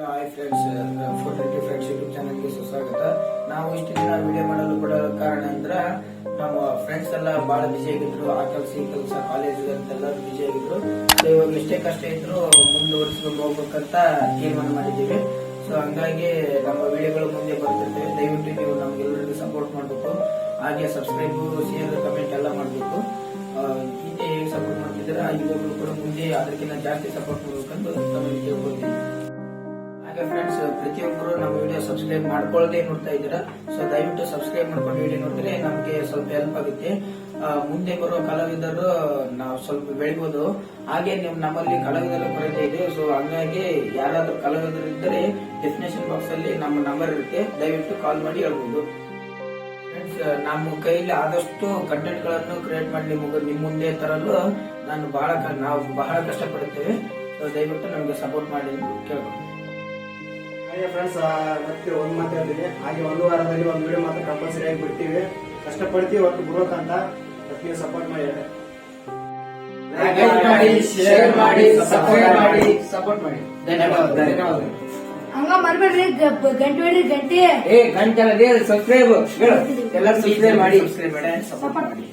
Hi friends photo friends YouTube ಚಾನಲ್ಗೆ ಸುಸ್ವಾಗತ ನಾವು ಇಷ್ಟು ದಿನ ವಿಡಿಯೋ ಮಾಡಲು ಕೂಡ ಕಾರಣ ಅಂದ್ರ, ನಮ್ಮ ಫ್ರೆಂಡ್ಸ್ ಎಲ್ಲ ಬಹಳ ಬಿಸಿ ಆಗಿದ್ರು. ಆ ಕೆಲಸ, ಈ ಕೆಲಸ ಕಾಲೇಜ್ ಅಂತೆಲ್ಲರೂ ಬಿಸಿ ಆಗಿದ್ರು. ಸೊ ಇವಾಗ ಎಷ್ಟೇ ಕಷ್ಟ ಇದ್ರು ಮುಂದುವರಿಸ್ಕೊಂಡು ಹೋಗ್ಬೇಕಂತ ತೀರ್ಮಾನ ಮಾಡಿದ್ದೀವಿ. ಸೊ ಹಂಗಾಗಿ ನಮ್ಮ ವಿಡಿಯೋಗಳು ಮುಂದೆ ಬರ್ತಿರ್ತೇವೆ. ದಯವಿಟ್ಟು ನೀವು ನಮ್ಗೆಲ್ಲರಿಗೂ ಸಪೋರ್ಟ್ ಮಾಡಬೇಕು. ಹಾಗೆ ಸಬ್ಸ್ಕ್ರೈಬ್ ಶೇರ್ ಕಮೆಂಟ್ ಎಲ್ಲ ಮಾಡಬೇಕು. ಹಿಂದೆ ಹೇಗೆ ಸಪೋರ್ಟ್ ಮಾಡ್ತಿದ್ದೀರಾ ಇವಾಗಲೂ ಕೂಡ ಮುಂದೆ ಅದಕ್ಕಿಂತ ಜಾಸ್ತಿ ಸಪೋರ್ಟ್ ಮಾಡ್ಬೇಕಂತ ಹಾಗೆ ಫ್ರೆಂಡ್ಸ್ ಪ್ರತಿಯೊಬ್ಬರು ನಮ್ಮ ವಿಡಿಯೋ ಸಬ್ಸ್ಕ್ರೈಬ್ ಮಾಡ್ಕೊಳ್ಳದೆ ನೋಡ್ತಾ ಇದ್ದೀರಾ? ಸೊ ದಯವಿಟ್ಟು ಸಬ್ಸ್ಕ್ರೈಬ್ ಮಾಡ್ಕೊಂಡು ವಿಡಿಯೋ ನೋಡಿದ್ರೆ ನಮಗೆ ಸ್ವಲ್ಪ ಹೆಲ್ಪ್ ಆಗುತ್ತೆ. ಮುಂದೆ ಬರುವ ಕಲಾವಿದರು ನಾವು ಸ್ವಲ್ಪ ಬೆಳಿಬೋದು ಹಾಗೆ ನಿಮ್ ನಮ್ಮಲ್ಲಿ ಕಲಾವಿದರ ಕೊರತೆ ಇದೆ ಸೊ ಹಂಗಾಗಿ ಯಾರಾದ್ರೂ ಕಲಾವಿದರು ಇದ್ದರೆ ಡೆಫಿನೇಷನ್ ಬಾಕ್ಸ್ ಅಲ್ಲಿ ನಮ್ಮ ನಂಬರ್ ಇರುತ್ತೆ. ದಯವಿಟ್ಟು ಕಾಲ್ ಮಾಡಿ ಹೇಳ್ಬೋದು. ಫ್ರೆಂಡ್ಸ್ ನಮ್ಮ ಕೈಲಿ ಆದಷ್ಟು ಕಂಟೆಂಟ್ಗಳನ್ನು ಕ್ರಿಯೇಟ್ ಮಾಡಿ ನಿಮ್ ಮುಂದೆ ತರಲು ನಾನು ಬಹಳ ನಾವು ಬಹಳ ಕಷ್ಟಪಡುತ್ತೇವೆ. ಸೊ ದಯವಿಟ್ಟು ನಮಗೆ ಸಪೋರ್ಟ್ ಮಾಡಿ ಕೇಳ್ಬೋದು ಹಾಗೆ ಫ್ರೆಂಡ್ಸ್ ಮತ್ತೆ ಒಂದು ಮಾತಾಡ್ತೀವಿ ಹಾಗೆ ಒಂದು ವಾರದಲ್ಲಿ ಒಂದು ವಿಡಿಯೋ ಮಾತ್ರ ಕಂಪಲ್ಸರಿ ಆಗಿ ಬಿಡ್ತೀವಿ. ಕಷ್ಟಪಡ್ತೀವಿ ಒಟ್ಟು ಬರೋಕಂತ ಅದಕ್ಕೆ ನೀವು ಸಪೋರ್ಟ್ ಮಾಡಿ ಲೈಕ್ ಮಾಡಿ ಶೇರ್ ಮಾಡಿ ಸಬ್ಸ್ಕ್ರೈಬ್ ಮಾಡಿ. ಸಪೋರ್ಟ್ ಮಾಡಿ. ಧನ್ಯವಾದ ಧನ್ಯವಾದ. ಹಂಗ ಮರ್ಬೇಡ್ರಿ ಗಂಟೆ ಹೊಡಿ ಗಂಟೆ. ಏ ಗಂಟೆ ಸಬ್ಸ್ಕ್ರೈಬ್ ಎಲ್ಲರೂ ಸಬ್ಸ್ಕ್ರೈಬ್ ಮಾಡಿ ಸಬ್ಸ್ಕ್ರೈಬ್ ಮಾಡಿ. ಸಪೋರ್ಟ್ ಮಾಡಿ.